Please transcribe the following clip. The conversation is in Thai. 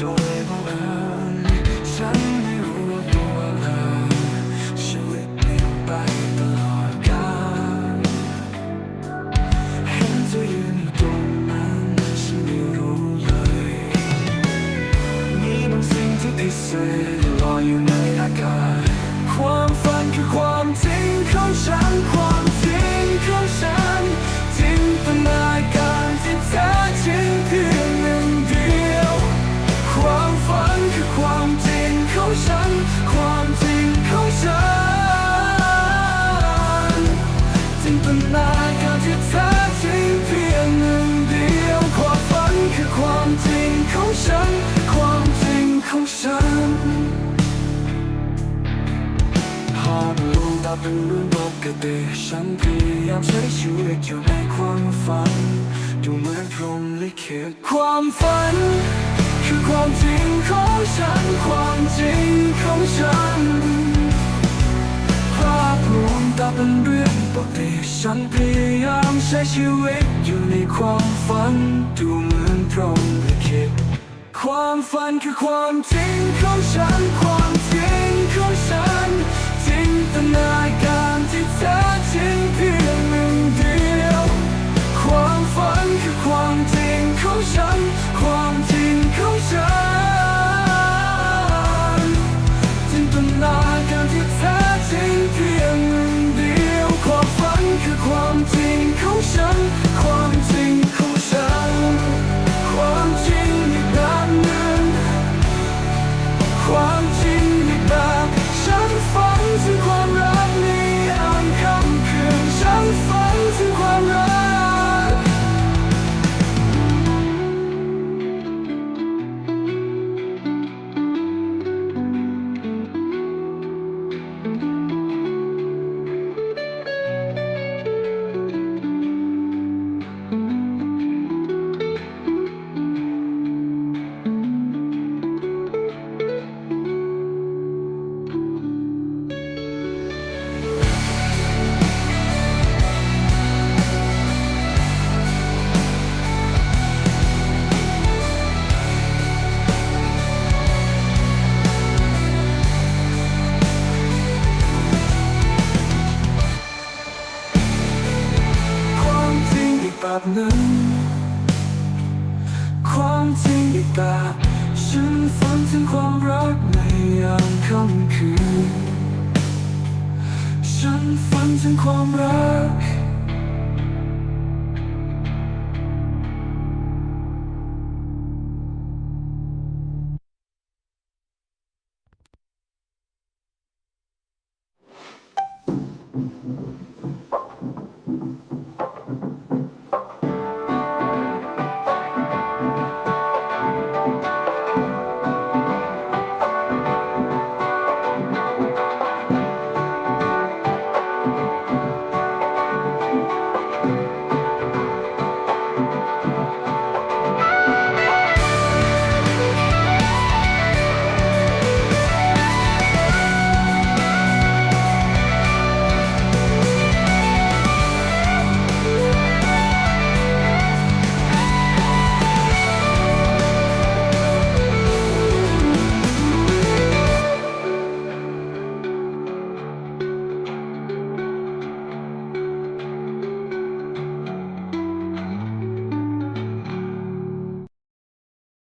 โดยบังเอิญฉันไม่รู้ตัวเลยชีวิตเปลี่ยนไปตลอดกาลเห็นเธอยืนอยู่ตรงนั้นฉันไม่รู้เลยมีบางสิ่งที่พิเศษลอยอยู่ในอากาศความฝันคือความจริง เป็นเรื่องปกติฉันพยายามใช้ชีวิตอยู่ในความฝัน ดูเหมือนพรหมลิขิตความฝัน คือความจริงของฉัน ความจริงของฉันภาพรวมตาเป็นเรื่องปกติฉันพยายามใช้ชีวิตอยู่ในความฝัน ดูเหมือนพรหมลิขิตความฝันคือความจริงของฉันความ จินต แบบนั้น ความจริงอีกแบบฉันฝันถึงความรักในยามค่ำคืน ฉันฝันถึงความรัก